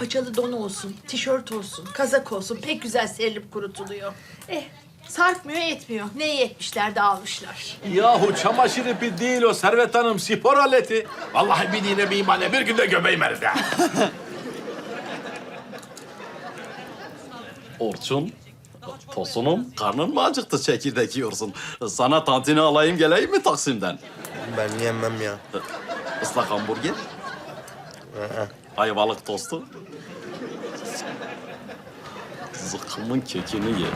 Paçalı don olsun, tişört olsun, kazak olsun pek güzel serilip kurutuluyor. Eh sarkmıyor etmiyor. Neyi yetmişler de almışlar. Yahu çamaşır ipi değil o Servet Hanım spor aleti. Vallahi bir dine bir imane bir günde göbeğim eridi. ha. Orçun, Tosunum, karnın mı acıktı çekirdek yiyorsun? Sana tantini alayım geleyim mi Taksim'den? Ben yemem ya. Islak hamburger, ayvalık tostu. Zıkkımın kekini ye.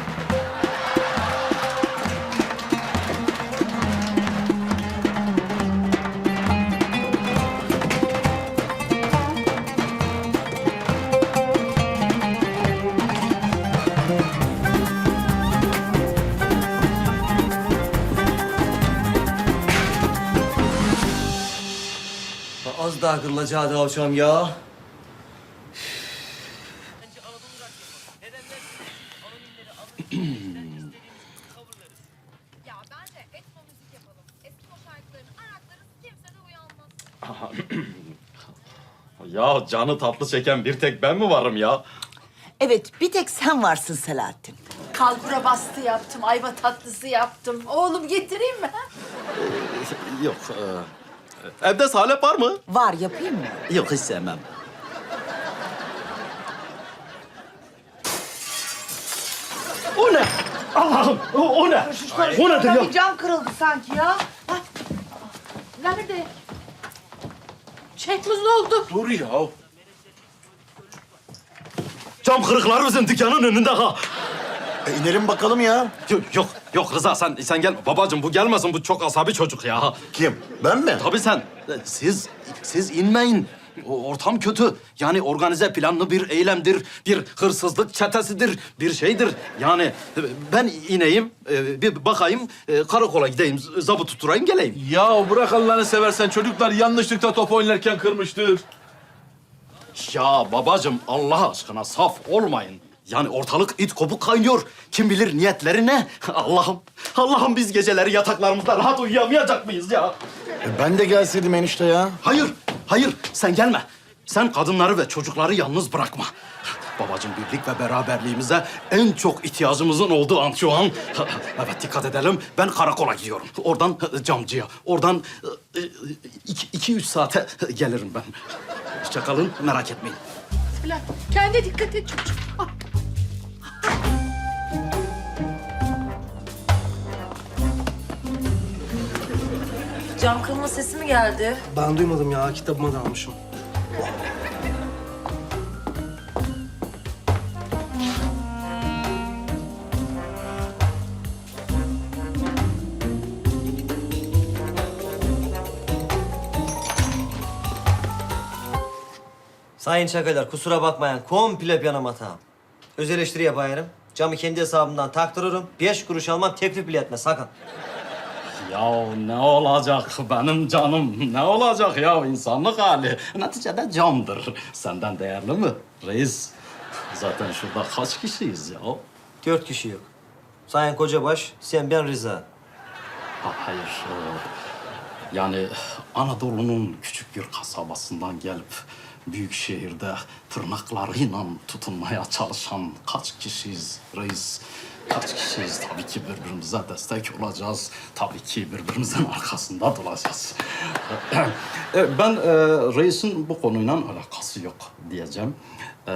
Az daha kırılacaktı akşam ya. Ya bence etno müzik yapalım. Eskimo şarkılarını araklarız kimse de uyanmaz. Ya canı tatlı çeken bir tek ben mi varım ya? Evet, bir tek sen varsın Selahattin. Kalbura bastı yaptım, ayva tatlısı yaptım. Oğlum getireyim mi? Yok. e, evde salep var mı? Var, yapayım mı? Yok hiç sevmem. O ne? Allah'ım o, o ne? O nedir ya? Bir cam kırıldı sanki ya. Ha, Nerede? Çekmuz ne oldu? Dur ya. Cam kırıkları bizim dükkanın önünde ha. E, inelim bakalım ya. Yok yok yok Rıza sen sen gel. Babacığım bu gelmesin bu çok asabi çocuk ya. Kim? Ben mi? Tabii sen. e, Siz siz inmeyin. O ortam kötü. Yani organize planlı bir eylemdir, bir hırsızlık çetesidir, bir şeydir. Yani e, ben ineyim, e, bir bakayım, e, karakola gideyim, zabı tutturayım, geleyim. Ya bırak Allah'ını seversen çocuklar yanlışlıkla top oynarken kırmıştır. Ya babacığım Allah aşkına saf olmayın. Yani ortalık it kopuk kaynıyor. Kim bilir niyetleri ne? Allah'ım, Allah'ım biz geceleri yataklarımızda rahat uyuyamayacak mıyız ya? E, ben de gelseydim enişte ya. Hayır, hayır sen gelme. Sen kadınları ve çocukları yalnız bırakma. Babacığım birlik ve beraberliğimize en çok ihtiyacımızın olduğu an şu an. Evet dikkat edelim. Ben karakola gidiyorum. Oradan camcıya, oradan e, e, iki, iki üç saate gelirim ben. Hoşça kalın, merak etmeyin. Falan. Kendine dikkat et çocuk. Ah. Cam kırılma sesi mi geldi? Ben duymadım ya. Kitabıma dalmışım. Sayın Çakalar kusura bakmayın komple benim hatam. Öz eleştiri yapayım. Camı kendi hesabımdan taktırırım. Beş kuruş almam teklif bile etme sakın. Ya ne olacak benim canım? Ne olacak ya insanlık hali? Neticede camdır. Senden değerli mi reis? Zaten şurada kaç kişiyiz ya? Dört kişi yok. Sayın Kocabaş, sen ben Rıza. Ha, hayır. e, Yani Anadolu'nun küçük bir kasabasından gelip büyük şehirde tırnaklarıyla tutunmaya çalışan kaç kişiyiz reis? Kaç kişiyiz? Tabii ki birbirimize destek olacağız. Tabii ki birbirimizin arkasında duracağız. E, ben e, reisin bu konuyla alakası yok diyeceğim. E,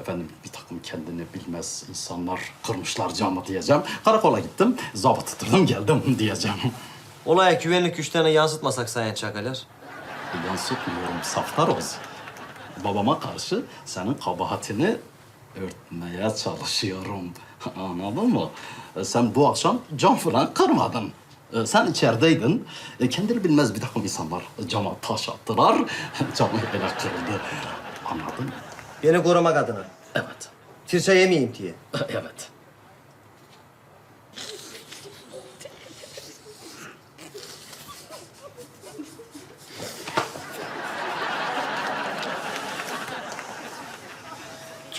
efendim bir takım kendini bilmez insanlar kırmışlar camı diyeceğim. Karakola gittim, zabıt tutturdum geldim diyeceğim. Olaya güvenlik güçlerine yansıtmasak Sayın Çakalar. Yansıtmıyorum, saftar olsun. Babama karşı senin kabahatini örtmeye çalışıyorum. Anladın mı? E, Sen bu akşam cam falan kırmadın. E, Sen içerideydin. E, Kendini bilmez bir takım insanlar cama taş attılar. Camı ele kırıldı. Anladın mı? Beni korumak adına. Evet. Tirça yemeyeyim diye. Evet.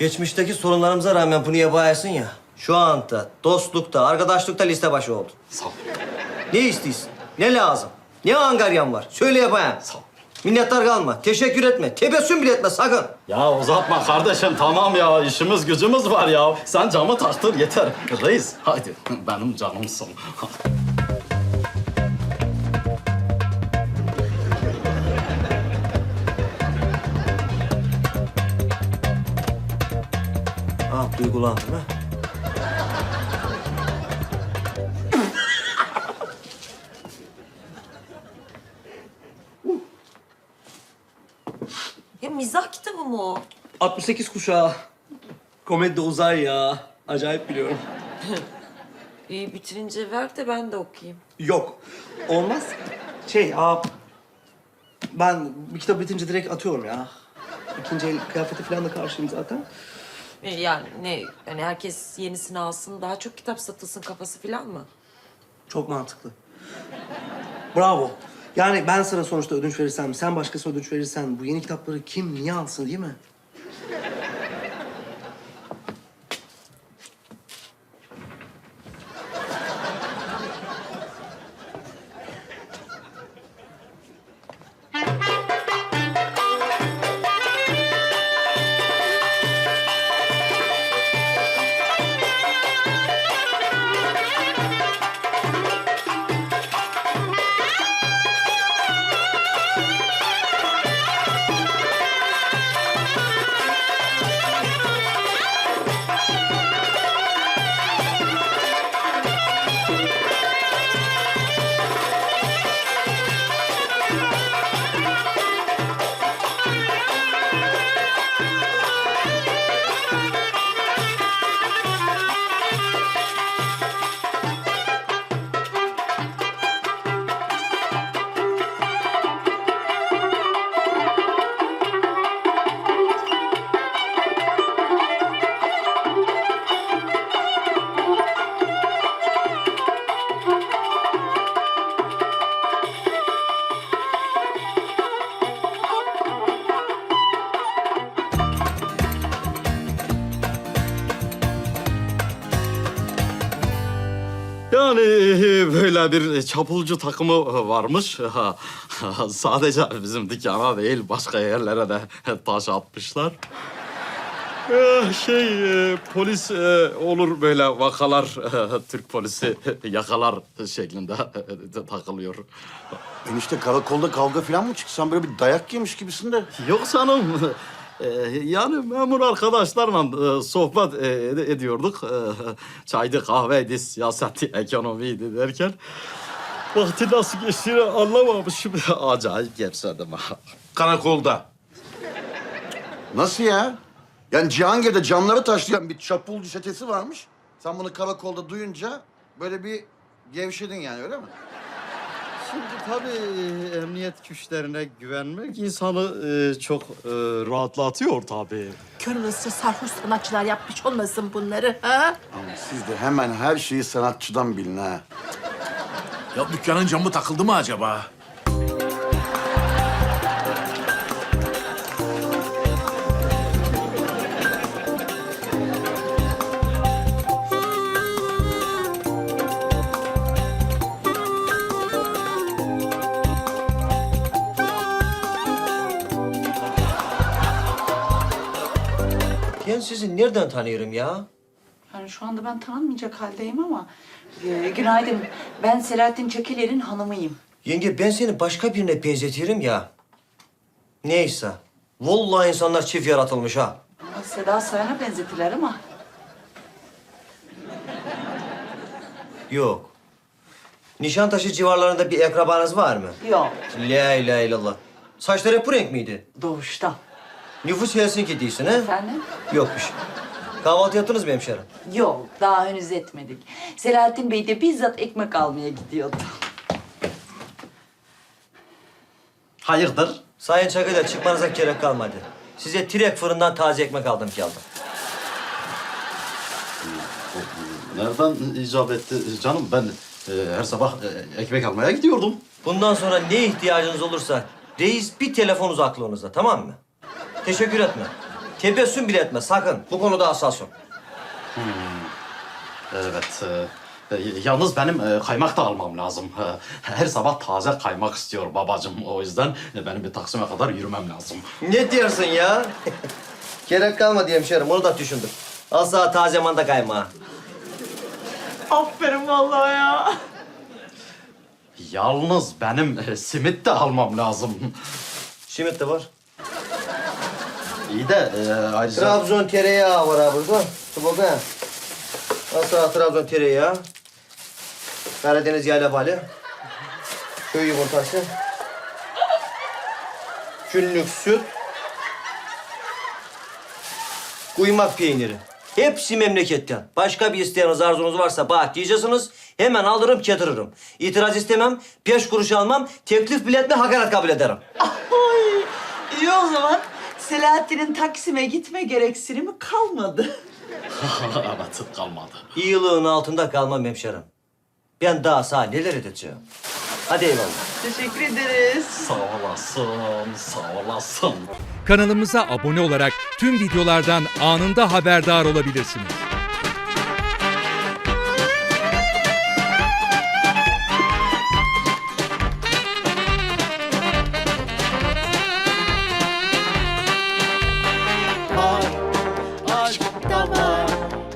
Geçmişteki sorunlarımıza rağmen bunu yaparsın ya. Şu anda dostlukta, arkadaşlıkta liste başı oldu. Sağ ol. Ne istiyorsun? Ne lazım? Ne angaryan var? Söyle yapayım. Sağ ol. Minnettar kalma. Teşekkür etme. Tebessüm bile etme sakın. Ya uzatma kardeşim tamam ya işimiz gücümüz var ya. Sen camı taktır yeter. Reis hadi benim canımsın. Duygulandım ha. Ya mizah kitabı mı o? 68 kuşağı. Komedi de uzay ya. Acayip biliyorum. İyi bitirince ver de ben de okuyayım. Yok. Olmaz. Şey, aa, ben bir kitap bitince direkt atıyorum ya. İkinci el kıyafeti falan da karşıyım zaten. E, Yani ne? Yani herkes yenisini alsın, daha çok kitap satılsın kafası falan mı? Çok mantıklı. Bravo. Yani ben sana sonuçta ödünç verirsem, sen başkasına ödünç verirsen bu yeni kitapları kim niye alsın değil mi? Böyle bir çapulcu takımı varmış. Sadece bizim dükkana değil başka yerlere de taş atmışlar. Eh, Şey e, polis e, olur böyle vakalar e, Türk polisi yakalar şeklinde e, takılıyor. Enişte karakolda kavga falan mı çıksan böyle bir dayak yemiş gibisin de. Yok canım. E, Yani memur arkadaşlarla e, sohbet e, ed- ediyorduk. E, Çaydı, kahveydi, siyaseti, ekonomiydi derken... Vakti nasıl geçtiğini anlamamışım. Acayip gevşedim ha. Karakolda. Nasıl ya? Yani Cihangir'de camları taşlayan bir çapulcu çetesi varmış. Sen bunu karakolda duyunca böyle bir gevşedin yani öyle mi? Şimdi tabii emniyet güçlerine güvenmek insanı e, çok e, rahatlatıyor tabii. Kör olası sarhoş sanatçılar yapmış olmasın bunları ha? Ama siz de hemen her şeyi sanatçıdan bilin ha. Ya dükkanın camı takıldı mı acaba? Sizi nereden tanıyorum ya? Yani şu anda ben tanınmayacak haldeyim ama... e, günaydın. Ben Selahattin Çekiler'in hanımıyım. Yenge ben seni başka birine benzetiyorum ya. Neyse. Vallahi insanlar çift yaratılmış ha. Ama Seda Sayan'a benzetiler ama... Yok. Nişantaşı civarlarında bir akrabanız var mı? Yok, La ilahe illallah. Saçları hep bu renk miydi? doğuştan. Nüfus Helsinki değilsin ha? Efendim? Yokmuş. Kahvaltı yaptınız mı hemşerim? Yok, daha henüz etmedik. Selahattin Bey de bizzat ekmek almaya gidiyordu. Hayırdır? Sayın Çakı'yla çıkmanıza gerek kalmadı. Size direkt fırından taze ekmek aldım geldim. Nereden icap etti canım? Ben e, her sabah e, ekmek almaya gidiyordum. Bundan sonra ne ihtiyacınız olursa reis bir telefon uzaklığınızda tamam mı? Teşekkür etme. Tebessüm bile etme sakın. Bu konuda hassasım. Evet. e, Yalnız benim e, kaymak da almam lazım. E, Her sabah taze kaymak istiyor babacığım. O yüzden e, benim bir Taksim'e kadar yürümem lazım. Ne diyorsun ya? Gerek kalmadı hemşerim, onu da düşündüm. Al sana taze manda kaymağı. Aferin vallahi ya. Yalnız benim e, simit de almam lazım. Simit de var. İyi de e, ayrıca... Trabzon tereyağı var abi burada. Al sana Trabzon tereyağı. Karadeniz yayla bali. Köy yumurtası. Günlük süt. Kuymak peyniri. Hepsi memleketten. Başka bir isteğiniz, arzunuz varsa bak diyeceksiniz. Hemen alırım, getiririm. İtiraz istemem, peş kuruş almam, teklif biletme, hakaret kabul ederim. Ay, iyi o zaman. Selahattin'in Taksim'e gitme gereksinimi kalmadı. evet kalmadı. İyiliğin altında kalmam hemşerim. Ben daha sana neler edeceğim. Hadi eyvallah. Teşekkür ederiz. Sağ olasın, sağ olasın. Kanalımıza abone olarak tüm videolardan anında haberdar olabilirsiniz.